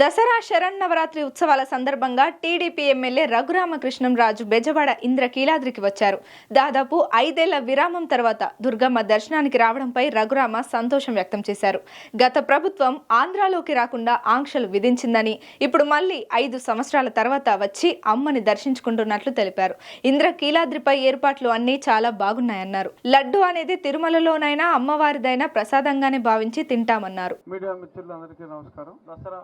దసరా శరన్నవరాత్రి ఉత్సవాల సందర్భంగా TDP MLA Raghuramakrishnamraju Bezawada ఇంద్రకీలాద్రికి వచ్చారు. దాదాపు ఐదేళ్ళ విరామం తర్వాత దుర్గమ్మ దర్శనానికి రావడంపై రఘురామ సంతోషం వ్యక్తం చేశారు. గత ప్రభుత్వం ఆంధ్రాలోకి రాకుండా ఆంక్షలు విధించిందని ఇప్పుడు మళ్ళీ ఐదు సంవత్సరాల తర్వాత వచ్చి అమ్మని దర్శించుకుంటున్నట్లు తెలిపారు. ఇంద్రకీలాద్రిపై ఏర్పాట్లు అన్నీ చాలా బాగున్నాయన్నారు. లడ్డు అనేది తిరుమలలోనైనా అమ్మవారిదైనా ప్రసాదంగానే భావించి తింటామన్నారు. మీడియా మిత్రులందరికీ నమస్కారం. దసరా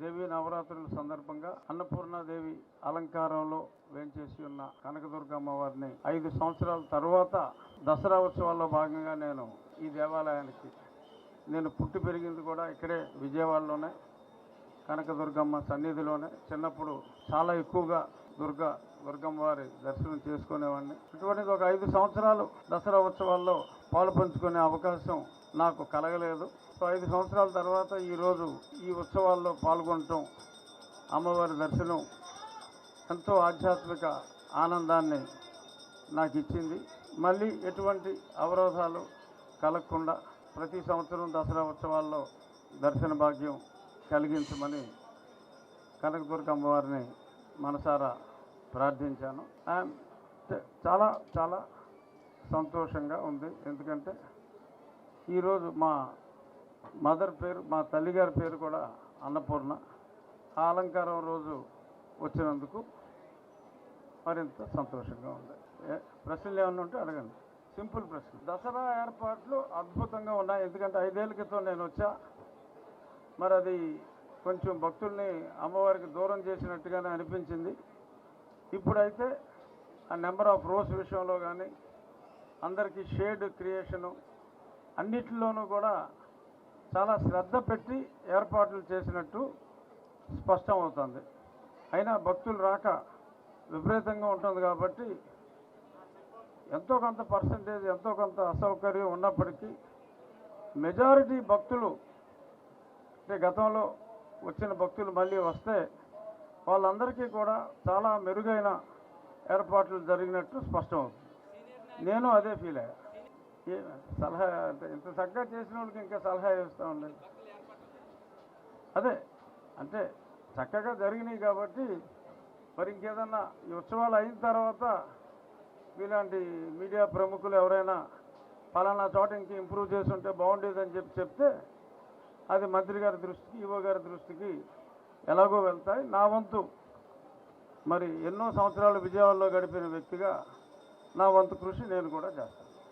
దేవి నవరాత్రుల సందర్భంగా అన్నపూర్ణాదేవి అలంకారంలో వేంచేసి ఉన్న కనకదుర్గ అమ్మవారిని ఐదు సంవత్సరాల తర్వాత దసరా ఉత్సవాల్లో భాగంగా నేను ఈ దేవాలయానికి నేను పుట్టి పెరిగింది కూడా ఇక్కడే విజయవాడలోనే కనకదుర్గమ్మ సన్నిధిలోనే. చిన్నప్పుడు చాలా ఎక్కువగా దుర్గా దుర్గమ్మ వారి దర్శనం చేసుకునేవాడిని. ఇటువంటిది ఒక ఐదు సంవత్సరాలు దసరా ఉత్సవాల్లో పాలు పంచుకునే అవకాశం నాకు కలగలేదు. సో ఐదు సంవత్సరాల తర్వాత ఈరోజు ఈ ఉత్సవాల్లో పాల్గొనటం అమ్మవారి దర్శనం ఎంతో ఆధ్యాత్మిక ఆనందాన్ని నాకు ఇచ్చింది. మళ్ళీ ఎటువంటి అవరోధాలు కలగకుండా ప్రతి సంవత్సరం దసరా ఉత్సవాల్లో దర్శన భాగ్యం కలిగించమని కనకదుర్గ అమ్మవారిని మనసారా ప్రార్థించాను. అండ్ చాలా చాలా సంతోషంగా ఉంది. ఎందుకంటే ఈరోజు మా మదర్ పేరు మా తల్లిగారి పేరు కూడా అన్నపూర్ణ. ఆ అలంకారం రోజు వచ్చినందుకు మరింత సంతోషంగా ఉంది. ఏ ప్రశ్నలు ఏమన్నా ఉంటే అడగండి. సింపుల్ ప్రశ్న. దసరా ఏర్పాట్లు అద్భుతంగా ఉన్నాయి. ఎందుకంటే ఐదేళ్ళ క్రితం నేను వచ్చా. మరి అది కొంచెం భక్తుల్ని అమ్మవారికి దూరం చేసినట్టుగానే అనిపించింది. ఇప్పుడైతే ఆ నెంబర్ ఆఫ్ రోస్ విషయంలో కానీ అందరికీ షేడ్ క్రియేషను అన్నిటిలోనూ కూడా చాలా శ్రద్ధ పెట్టి ఏర్పాట్లు చేసినట్టు స్పష్టం అవుతుంది. అయినా భక్తులు రాక విపరీతంగా ఉంటుంది కాబట్టి ఎంతో కొంత పర్సంటేజ్ ఎంతో కొంత అసౌకర్యం ఉన్నప్పటికీ మెజారిటీ భక్తులు అంటే గతంలో వచ్చిన భక్తులు మళ్ళీ వస్తే వాళ్ళందరికీ కూడా చాలా మెరుగైన ఏర్పాట్లు జరిగినట్టు స్పష్టం అవుతుంది నేను అదే ఫీల్ అయ్యా. సలహా అంటే ఇంత చక్కగా చేసిన వాళ్ళకి ఇంకా సలహా ఇస్తూ ఉండేది అదే అంటే చక్కగా జరిగినాయి కాబట్టి మరి ఇంకేదన్నా ఈ ఉత్సవాలు అయిన తర్వాత ఇలాంటి మీడియా ప్రముఖులు ఎవరైనా ఫలానా చోట ఇంక ఇంప్రూవ్ చేసి ఉంటే బాగుండేదని చెప్పి చెప్తే అది మంత్రి గారి దృష్టికి ఈవో గారి దృష్టికి ఎలాగో వెళ్తాయి. నా వంతు మరి ఎన్నో సంవత్సరాలు విజయవాడలో గడిపిన వ్యక్తిగా నా వంతు కృషి నేను కూడా చేస్తాను.